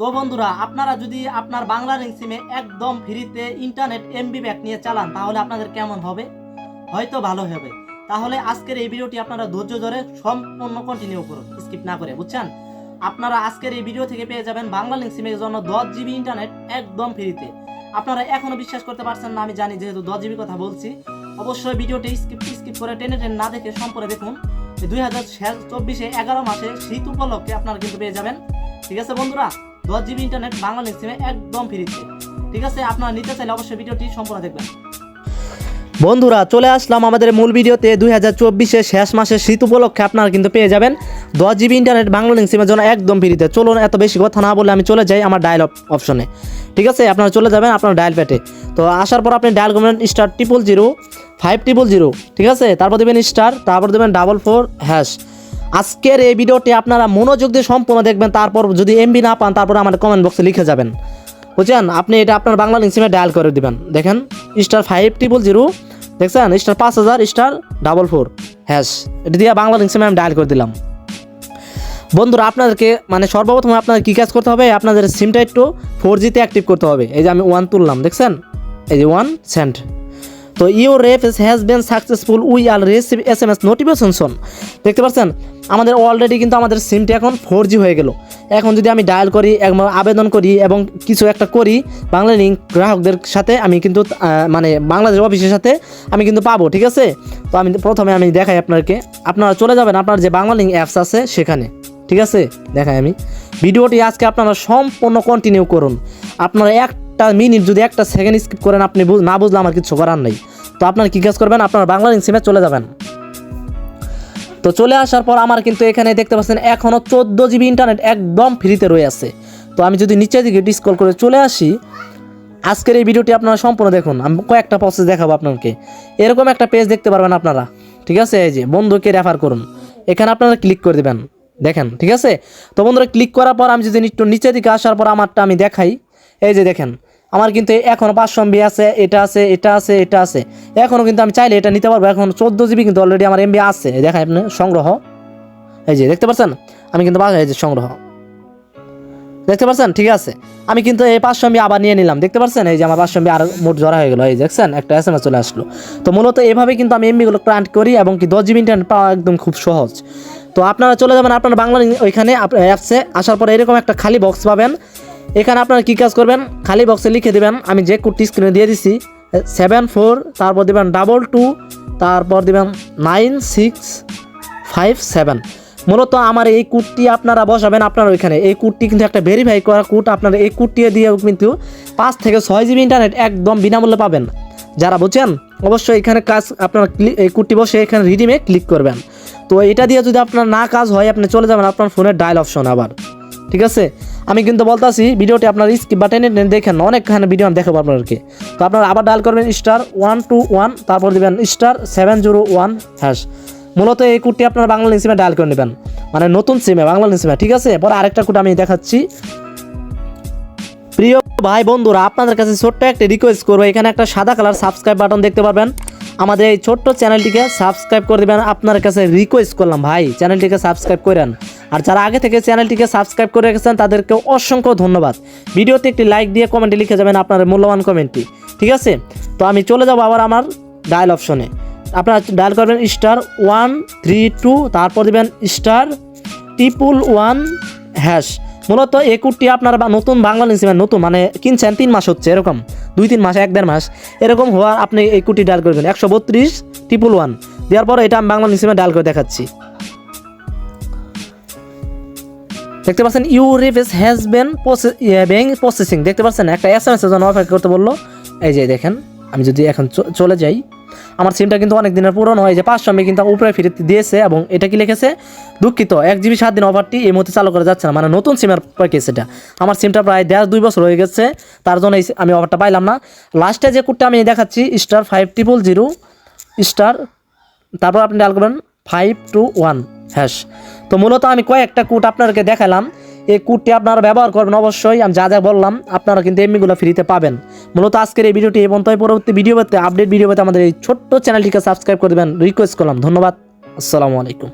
তো বন্ধুরা, আপনারা যদি আপনার বাংলা রিং সিমে একদম ফ্রিতে ইন্টারনেট এমবি ব্যাক নিয়ে চালান, তাহলে আপনাদের কেমন হবে? হয়তো ভালো হবে। তাহলে আজকের এই ভিডিওটি আপনারা ধৈর্য ধরে সম্পূর্ণ কন্টিনিউ করুন স্কিপ না করে, বুঝছেন? আপনারা আজকের এই ভিডিও থেকে পেয়ে যাবেন বাংলা লিঙ্ক সিমের জন্য দশ জিবি ইন্টারনেট একদম ফ্রিতে। আপনারা এখনও বিশ্বাস করতে পারছেন না, আমি জানি যেহেতু দশ জিবি কথা বলছি। অবশ্যই ভিডিওটি স্কিপ স্কিপ করে টেনে টেনে না দেখে সম্পূর্ণ দেখুন দুই হাজার চব্বিশে এগারো মাসে শীত উপলক্ষে আপনারা কিন্তু পেয়ে যাবেন। ঠিক আছে বন্ধুরা? দশ জিবি ইন্টারনেট বাংলা সিমে একদম ফ্রিতে ঠিক আছে? আপনারা নিতে চাইলে অবশ্যই ভিডিওটি সম্পূর্ণ দেখবেন। বন্ধুরা, চলে আসলাম আমাদের মূল ভিডিওতে। দুই হাজার চব্বিশের শেষ মাসের শীত উপলক্ষে আপনারা কিন্তু পেয়ে যাবেন দশ জিবি ইন্টারনেট বাংলা সিমের জন্য একদম ফ্রিতে চলুন, এত বেশি কথা না বলে আমি চলে যাই আমার ডায়াল অপশনে ঠিক আছে? আপনারা চলে যাবেন আপনার ডায়াল প্যাটে তো আসার পর আপনি ডায়াল করবেন star triple zero five triple zero ঠিক আছে? তারপর দেবেন স্টার তারপর দেবেন ডাবল ফোর হ্যাশ আজকের এই ভিডিওটি আপনারা মনোযোগ দিয়ে সম্পূর্ণ দেখবেন, তারপর যদি এমবি না পান, তারপর আমাদের কমেন্ট বক্সে লিখে যাবেন। বুঝছেন? আপনি এটা আপনার বাংলা সিমে ডায়াল করে দিবেন। দেখেন স্টার ফাইভ ট্রিপল জিরো দেখছেন? স্টার পাঁচ হাজার স্টার ডাবল ফোর হ্যাশ এটা দিয়ে বাংলা সিমে আমি ডায়াল করে দিলাম। বন্ধুরা, আপনাদেরকে মানে সর্বপ্রথম আপনাদের কী কাজ করতে হবে? আপনাদের সিমটা একটু ফোর জিতে অ্যাক্টিভ করতে হবে। এই যে আমি ওয়ান তুললাম, দেখছেন? এই যে one sent to your ref has been successful we are receive S M S notification দেখতে পাচ্ছেন? আমাদের অলরেডি কিন্তু আমাদের সিমটা এখন ফোর জি হয়ে গেল। এখন যদি আমি ডায়াল করি আবেদন করি এবং কিছু একটা করি, বাংলা লিঙ্ক গ্রাহকদের সাথে আমি কিন্তু মানে বাংলাদেশ অফিসের সাথে আমি কিন্তু পাবো, ঠিক আছে? তো আমি প্রথমে আমি দেখাই আপনাকে। আপনারা চলে যাবেন, আপনার যে বাংলা লিঙ্ক অ্যাপস আছে সেখানে, ঠিক আছে? দেখাই আমি। ভিডিওটি আজকে আপনারা সম্পূর্ণ কন্টিনিউ করুন। আপনারা একটা মিনিট যদি একটা সেকেন্ড স্কিপ করেন, আপনি না বুঝলে আমার কিছু করার নেই। তো আপনার কী কাজ করবেন? আপনার বাংলা লিঙ্ক সিমে চলে যাবেন। তো চলে আসার পর আমার কিন্তু এখানে দেখতে পাচ্ছেন এখনও চোদ্দ জিবি ইন্টারনেট একদম ফ্রিতে রয়ে আছে। তো আমি যদি নিচের দিকে ডিসকল করে চলে আসি, আজকের এই ভিডিওটি আপনারা সম্পূর্ণ দেখুন। আমি কয়েকটা প্রসেস দেখাবো আপনাকে। এরকম একটা পেজ দেখতে পারবেন আপনারা। ঠিক আছে? এই যে বন্ধুকে রেফার করুন। এখানে আপনারা ক্লিক করে দেবেন। দেখেন, ঠিক আছে? তো বন্ধুরা ক্লিক করার পর আমি যদি একটু নিচের দিকে আসার পর আমারটা আমি দেখাই। এই যে দেখেন আমার কিন্তু এখনও পাঁচশো এমবি আছে, এটা আছে এটা আছে এটা আছে। এখনও কিন্তু আমি চাইলে এটা নিতে পারব। এখন চোদ্দ জিবি কিন্তু অলরেডি আমার এমবি আছে। দেখাই আপনি, সংগ্রহ। এই যে, দেখতে পাচ্ছেন আমি কিন্তু এই যে, সংগ্রহ। দেখতে পাচ্ছেন ঠিক আছে। আমি কিন্তু এই পাঁচশো এমবি আবার নিয়ে নিলাম। দেখতে পাচ্ছেন এই যে, আমার পাঁচশো এমবি আর মোট জড়া হয়ে গেলো। এই দেখছেন? একটা এস এম এস চলে আসলো। তো মূলত এভাবে কিন্তু আমি এমবিগুলো ক্রান্ট করি এবং কি দশ জিবি ইন্টারনেট পাওয়া একদম খুব সহজ। তো আপনারা চলে যাবেন আপনার বাংলা ওইখানে অ্যাপসে আসার পরে এরকম একটা খালি বক্স পাবেন। এখানে আপনারা কী কাজ করবেন? খালি বক্সে লিখে দেবেন, আমি যে কোডটি স্ক্রিনে দিয়ে দিছি সেভেন ফোর তারপর দেবেন ডাবল টু তারপর দেবেন নাইন সিক্স ফাইভ সেভেন মূলত আমার এই কুটটি আপনারা বসাবেন আপনার ওইখানে। এই কুটটি কিন্তু একটা ভেরিফাই করা কুট আপনারা এই কুটটি দিয়েও কিন্তু পাঁচ থেকে ছয় জিবি ইন্টারনেট একদম বিনামূল্যে পাবেন। যারা বুঝছেন, অবশ্যই এখানে কাজ আপনার এই কুটটি বসে এখানে রিডিমে ক্লিক করবেন। তো এটা দিয়ে যদি আপনার না কাজ হয়, আপনি চলে যাবেন আপনার ফোনের ডায়াল অপশন আবার। ঠিক আছে? আমি কিন্তু বলতাছি, ভিডিওটি আপনার স্কিপ বা টেনে টেনে দেখেন, অনেকখানে ভিডিও আমি দেখাবো আপনাদেরকে। তো আপনারা আবার ডায়াল করবেন স্টার ওয়ান টু ওয়ান তারপর দেবেন star seven zero one hash মূলত এই কোডটি আপনার বাংলা সিমে ডায়াল করে নেবেন। মানে নতুন সিমে বাংলা সিমে ঠিক আছে? পরে আরেকটা কোড আমি দেখাচ্ছি। প্রিয় ভাই বন্ধুরা, আপনাদের কাছে ছোট্ট একটা রিকোয়েস্ট করব। এখানে একটা সাদা কালার সাবস্ক্রাইব বাটন দেখতে পারবেন। আমাদের এই ছোট্ট চ্যানেলটিকে সাবস্ক্রাইব করে দেবেন। আপনার কাছে রিকোয়েস্ট করলাম, ভাই চ্যানেলটিকে সাবস্ক্রাইব করেন। আর যারা আগে থেকে চ্যানেলটিকে সাবস্ক্রাইব করে রেখেছেন, তাদেরকে অসংখ্য ধন্যবাদ। ভিডিওতে একটি লাইক দিয়ে কমেন্টে লিখে যাবেন আপনার মূল্যবান কমেন্টটি ঠিক আছে? তো আমি চলে যাব আবার আমার ডায়াল অপশনে আপনারা ডায়াল করবেন স্টার ওয়ান থ্রি টু তারপর দেবেন স্টার ট্রিপল ওয়ান হ্যাশ মূলত এই কুটটি আপনার নতুন বাংলা নিয়েছেন নতুন মানে কিনছেন তিন মাস হচ্ছে, এরকম। দুই তিন মাস, এক দেড় মাস, এরকম হওয়ার আপনি এই কুটি ডায়াল করবেন। একশো বত্রিশ ট্রিপল ওয়ান দেওয়ার পর এটা আমি বাংলা নিয়েছিলাম ডায়াল করে দেখাচ্ছি। দেখতে পাচ্ছেন you reviews has been being processing দেখতে পাচ্ছেন, একটা এস এম এস জন্য অপেক্ষা করতে বলল। এই যে দেখেন, আমি যদি এখন চলে যাই, আমার সিমটা কিন্তু অনেক দিনের পুরনো হয় যে পাঁচশো আমি কিন্তু উপরে ফিরে দিয়েছে এবং এটা কি লিখেছে? দুঃখিত, এক জিবি সাত দিন অফারটি এই মুহূর্তে চালু করা যাচ্ছে না মানে নতুন সিমের প্যাকেজ এটা। আমার সিমটা প্রায় দেড় দুই বছর হয়ে গেছে, তার জন্য এই আমি অফারটা পাইলাম না। লাস্টে যে কোডটা আমি দেখাচ্ছি star five triple zero star তারপর আপনি ডায়াল করবেন ফাইভ টু ওয়ান হ্যাশ তো মূলত আমি কয়েকটা কোড আপনাদেরকে দেখালাম। এই কোডটি আপনারা ব্যবহার করবেন অবশ্যই। আমি যা যা বললাম, আপনারা কিন্তু এমনিগুলো ফ্রিতে পাবেন। মূলত আজকের এই ভিডিওটি এবং তাই পরবর্তী ভিডিও পেতে আপডেট ভিডিও পেতে আমাদের এই ছোট্ট চ্যানেলটিকে সাবস্ক্রাইব করে দেবেন। রিকোয়েস্ট করলাম। ধন্যবাদ। আসসালামু আলাইকুম।